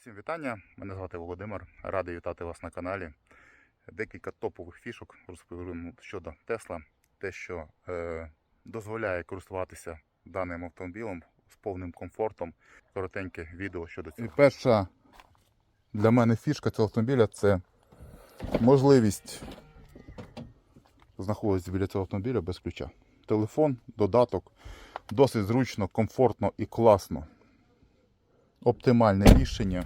Усім вітання. Мене звати Володимир. Радий вітати вас на каналі. Декілька топових фішок розповім щодо Тесла. Те, що е, дозволяє користуватися даним автомобілем з повним комфортом. Коротеньке відео щодо цього. І перша для мене фішка цього автомобіля це можливість знаходитися біля цього автомобіля без ключа. Телефон, додаток, досить зручно, комфортно і класно оптимальне рішення.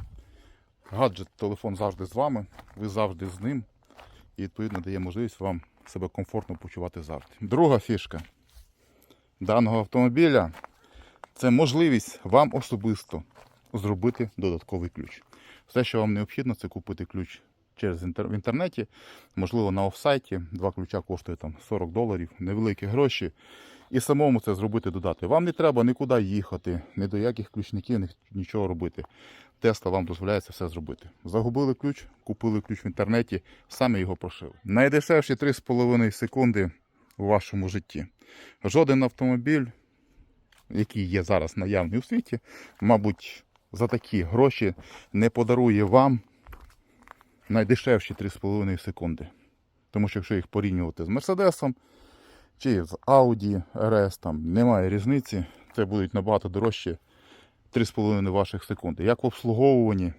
Гаджет, телефон завжди з вами, ви завжди з ним. І відповідно дає можливість вам себе комфортно почувати завжди. Друга фішка даного автомобіля це можливість вам особисто зробити додатковий ключ. Все, що вам необхідно, це купити ключ через інтер... в інтернеті, можливо, на офсайті. Два ключа коштує там 40 доларів, невеликі гроші. І самому це зробити додати. Вам не треба нікуди їхати, ні до яких ключників, нічого робити. Тесла вам дозволяє це все зробити. Загубили ключ, купили ключ в інтернеті, самі його прошили. Найдешевші 3,5 секунди у вашому житті. Жоден автомобіль, який є зараз наявний у світі, мабуть, за такі гроші не подарує вам найдешевші 3,5 секунди. Тому що якщо їх порівнювати з Мерседесом, чи з Audi RS, там немає різниці. Це будуть набагато дорожче 3,5 ваших секунди. Як в обслуговуванні,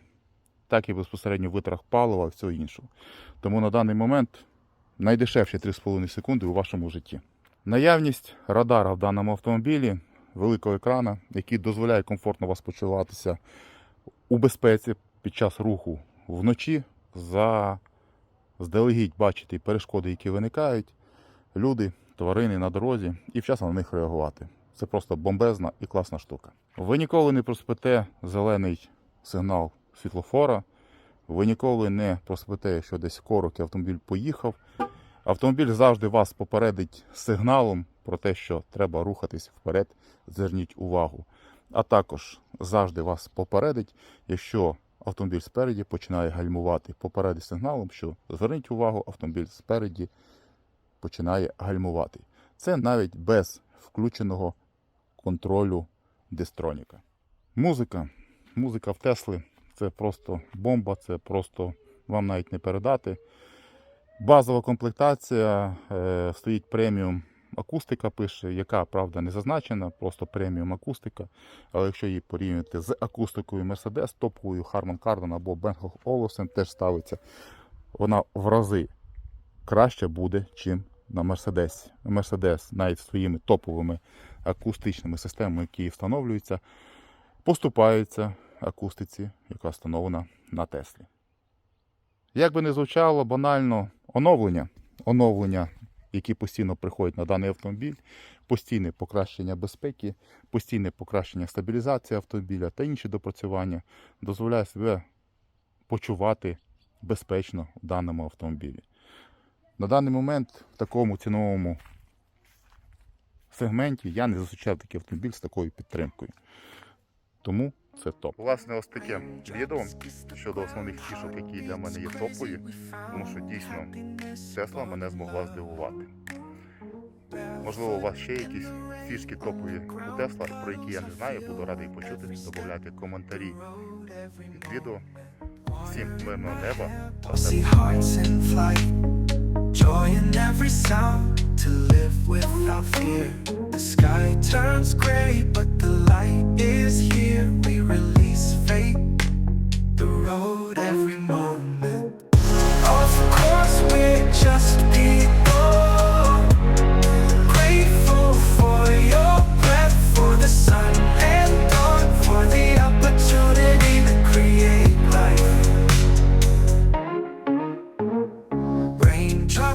так і безпосередньо витрах палива і всього іншого. Тому на даний момент найдешевші 3,5 секунди у вашому житті. Наявність радара в даному автомобілі, великого екрана, який дозволяє комфортно вас почуватися у безпеці під час руху вночі, за здалегідь бачити перешкоди, які виникають, люди, тварини на дорозі і вчасно на них реагувати. Це просто бомбезна і класна штука. Ви ніколи не проспите зелений сигнал світлофора, ви ніколи не проспите, якщо десь корок автомобіль поїхав. Автомобіль завжди вас попередить сигналом про те, що треба рухатись вперед, зверніть увагу. А також завжди вас попередить, якщо автомобіль спереді починає гальмувати, попередить сигналом, що зверніть увагу, автомобіль спереді починає гальмувати. Це навіть без включеного контролю дистроніка. Музика. Музика в Тесли це просто бомба, це просто вам навіть не передати. Базова комплектація е, стоїть преміум акустика пише, яка правда не зазначена, просто преміум акустика. Але якщо її порівняти з акустикою Mercedes, топовою Harman Kardon або Bangkok Olufsen теж ставиться, вона в рази краще буде, чим на Mercedes. Mercedes навіть своїми топовими акустичними системами, які встановлюються, поступаються акустиці, яка встановлена на Теслі. Як би не звучало банально, оновлення, оновлення, які постійно приходять на даний автомобіль, постійне покращення безпеки, постійне покращення стабілізації автомобіля та інші допрацювання дозволяє себе почувати безпечно в даному автомобілі. На даний момент в такому ціновому сегменті я не зустрічав такий автомобіль з такою підтримкою. Тому це топ. Власне, ось таке відео щодо основних фішок, які для мене є топові, тому що дійсно Тесла мене змогла здивувати. Можливо, у вас ще якісь фішки топові у Тесла, про які я не знаю, буду радий почути. Додавайте коментарі під відео. Всім мирного неба. Joy in every sound. To live without fear. The sky turns gray, but the light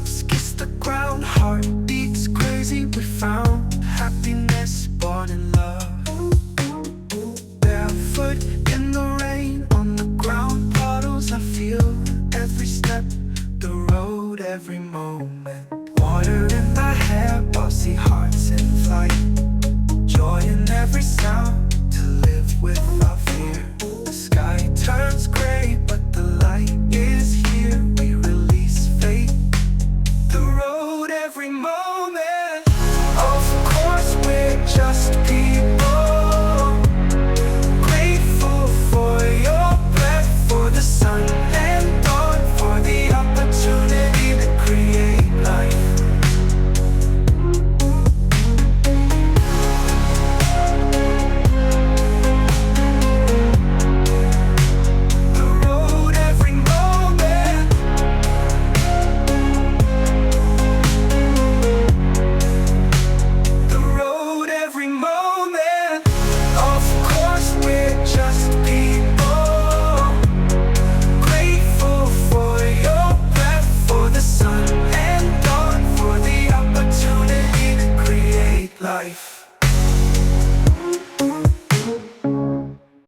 kiss the ground.